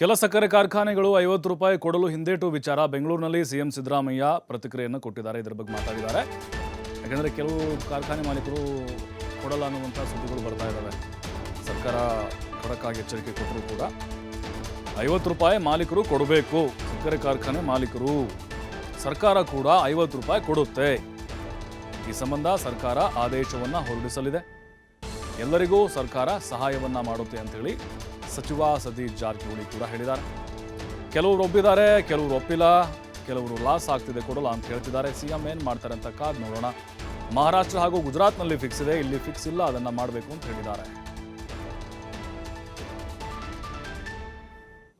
ಕೆಲ ಸಕ್ಕರೆ ಕಾರ್ಖಾನೆಗಳು ಐವತ್ತು ರೂಪಾಯಿ ಕೊಡಲು ಹಿಂದೇಟು ವಿಚಾರ. ಬೆಂಗಳೂರಿನಲ್ಲಿ ಸಿಎಂ ಸಿದ್ದರಾಮಯ್ಯ ಪ್ರತಿಕ್ರಿಯೆಯನ್ನು ಕೊಟ್ಟಿದ್ದಾರೆ. ಇದರ ಬಗ್ಗೆ ಮಾತಾಡಿದ್ದಾರೆ. ಯಾಕೆಂದರೆ ಕೆಲವು ಕಾರ್ಖಾನೆ ಮಾಲೀಕರು ಕೊಡಲ್ಲ ಅನ್ನುವಂಥ ಸುದ್ದಿಗಳು ಬರ್ತಾ ಇದ್ದಾವೆ. ಸರ್ಕಾರ ಕೊಡಕ್ಕಾಗಿ ಎಚ್ಚರಿಕೆ ಕೊಟ್ಟರು ಕೂಡ ಐವತ್ತು ರೂಪಾಯಿ ಮಾಲೀಕರು ಕೊಡಬೇಕು. ಸಕ್ಕರೆ ಕಾರ್ಖಾನೆ ಮಾಲೀಕರು, ಸರ್ಕಾರ ಕೂಡ ಐವತ್ತು ರೂಪಾಯಿ ಕೊಡುತ್ತೆ. ಈ ಸಂಬಂಧ ಸರ್ಕಾರ ಆದೇಶವನ್ನು ಹೊರಡಿಸಲಿದೆ. ಎಲ್ಲರಿಗೂ ಸರ್ಕಾರ ಸಹಾಯವನ್ನು ಮಾಡುತ್ತೆ ಅಂತೇಳಿ ಸಚಿವ ಸತೀಶ್ ಜಾರಕಿಹೊಳಿ ಕೂಡ ಹೇಳಿದ್ದಾರೆ. ಕೆಲವರು ಒಪ್ಪಿದ್ದಾರೆ, ಕೆಲವರು ಒಪ್ಪಿಲ್ಲ, ಕೆಲವರು ಲಾಸ್ ಆಗ್ತಿದೆ ಕೊಡಲ್ಲ ಅಂತ ಹೇಳ್ತಿದ್ದಾರೆ. ಸಿಎಂ ಏನ್ ಮಾಡ್ತಾರೆ ಅಂತ ಕಾದ್ ನೋಡೋಣ. ಮಹಾರಾಷ್ಟ್ರ ಹಾಗೂ ಗುಜರಾತ್ನಲ್ಲಿ ಫಿಕ್ಸ್ ಇದೆ, ಇಲ್ಲಿ ಫಿಕ್ಸ್ ಇಲ್ಲ, ಅದನ್ನ ಮಾಡಬೇಕು ಅಂತ ಹೇಳಿದ್ದಾರೆ.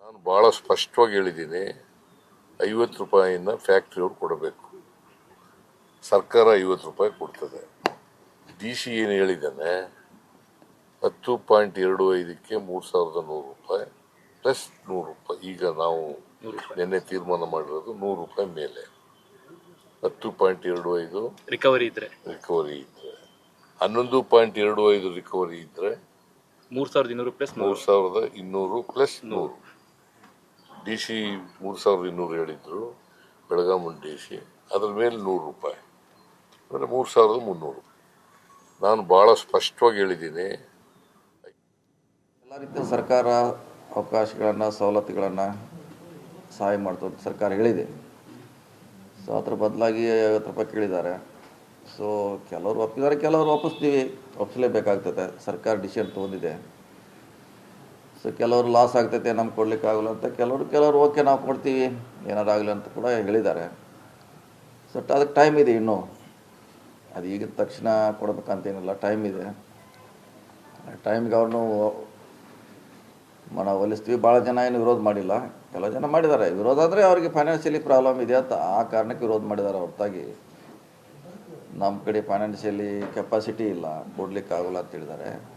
ನಾನು ಭಾಳ ಸ್ಪಷ್ಟವಾಗಿ ಹೇಳಿದ್ದೀನಿ, ಐವತ್ತು ರೂಪಾಯಿನ ಫ್ಯಾಕ್ಟ್ರಿಯವ್ರು ಕೊಡಬೇಕು. ಸರ್ಕಾರ ಐವತ್ತು ರೂಪಾಯಿ ಕೊಡ್ತದೆ. ಡಿ ಸಿ ಏನು ಹೇಳಿದ್ದಾನೆ ಹತ್ತು ಪಾಯಿಂಟ್ ಎರಡು ಐದಕ್ಕೆ ಮೂರು ಸಾವಿರದ ನೂರು ರೂಪಾಯಿ ಪ್ಲಸ್ ನೂರು ರೂಪಾಯಿ. ಈಗ ನಾವು ನಿನ್ನೆ ತೀರ್ಮಾನ ಮಾಡಿರೋದು ನೂರು ರೂಪಾಯಿ ಮೇಲೆ. ಹತ್ತು ಪಾಯಿಂಟ್ ಎರಡು ಐದು ರಿಕವರಿ ಇದ್ರೆ. ರಿಕವರಿ ಇದ್ರೆ. ಹನ್ನೊಂದು ಪಾಯಿಂಟ್ ಎರಡು ಐದು ರಿಕವರಿ ಇದ್ರೆ ಮೂರು ಸಾವಿರದ ಇನ್ನೂರು ಪ್ಲಸ್ ಮೂರು ಸಾವಿರದ ಇನ್ನೂರು ಪ್ಲಸ್ ನೂರು. ಡಿ ಸಿ ಮೂರು ಸಾವಿರದ ಇನ್ನೂರು ಹೇಳಿದ್ರು ಬೆಳಗಾಮನ್ ಡಿ ಸಿ ಅದ್ರ ಮೇಲೆ ನೂರು ರೂಪಾಯಿ. ಅಂದರೆ ಮೂರು ಸಾವಿರದ ಮುನ್ನೂರು. ನಾನು ಭಾಳ ಸ್ಪಷ್ಟವಾಗಿ ಹೇಳಿದ್ದೀನಿ ಎಲ್ಲ ರೀತಿಯ ಸರ್ಕಾರ ಅವಕಾಶಗಳನ್ನು, ಸವಲತ್ತುಗಳನ್ನು ಸಹಾಯ ಮಾಡ್ತು ಅಂತ ಸರ್ಕಾರ ಹೇಳಿದೆ. ಸೊ ಅದ್ರ ಬದಲಾಗಿ ಐವತ್ತು ರೂಪಾಯಿ ಕೇಳಿದ್ದಾರೆ. ಸೊ ಕೆಲವರು ಒಪ್ಪಿದ್ದಾರೆ, ಕೆಲವರು ಒಪ್ಪಿಸ್ತೀವಿ. ಒಪ್ಪಿಸಲೇಬೇಕಾಗ್ತದೆ ಸರ್ಕಾರ ಡಿಸಿಷನ್ ತೊಗೊಂಡಿದೆ. ಸೊ ಕೆಲವರು ಲಾಸ್ ಆಗ್ತೈತೆ, ನಮ್ಗೆ ಕೊಡ್ಲಿಕ್ಕಾಗಲ್ಲ ಅಂತ ಕೆಲವರು ಕೆಲವರು ಓಕೆ ನಾವು ಕೊಡ್ತೀವಿ. ಏನಾರು ಆಗಲಿ ಅಂತ ಕೂಡ ಹೇಳಿದ್ದಾರೆ. ಸೊ ಅದಕ್ಕೆ ಟೈಮ್ ಇದೆ ಇನ್ನೂ. ಅದು ಈಗ ತಕ್ಷಣ ಕೊಡಬೇಕಂತೇನಿಲ್ಲ ಟೈಮ್ ಇದೆ. ಟೈಮ್ಗೆ ಅವ್ರನ್ನು ನಾವು ಒಲಿಸ್ತೀವಿ. ಭಾಳ ಜನ ಏನು ವಿರೋಧ ಮಾಡಿಲ್ಲ. ಕೆಲವು ಜನ ಮಾಡಿದ್ದಾರೆ. ವಿರೋಧ ಅಂದರೆ ಅವರಿಗೆ ಫೈನಾನ್ಷಿಯಲಿ ಪ್ರಾಬ್ಲಮ್ ಇದೆ ಅಂತ ಆ ಕಾರಣಕ್ಕೆ ವಿರೋಧ ಮಾಡಿದ್ದಾರೆ ಹೊರತಾಗಿ. ನಮ್ಮ ಕಡೆ ಫೈನಾನ್ಷಿಯಲಿ ಕೆಪಾಸಿಟಿ ಇಲ್ಲ. ಕೊಡ್ಲಿಕ್ಕೆ ಆಗೋಲ್ಲ ಅಂತ ಹೇಳಿದ್ದಾರೆ.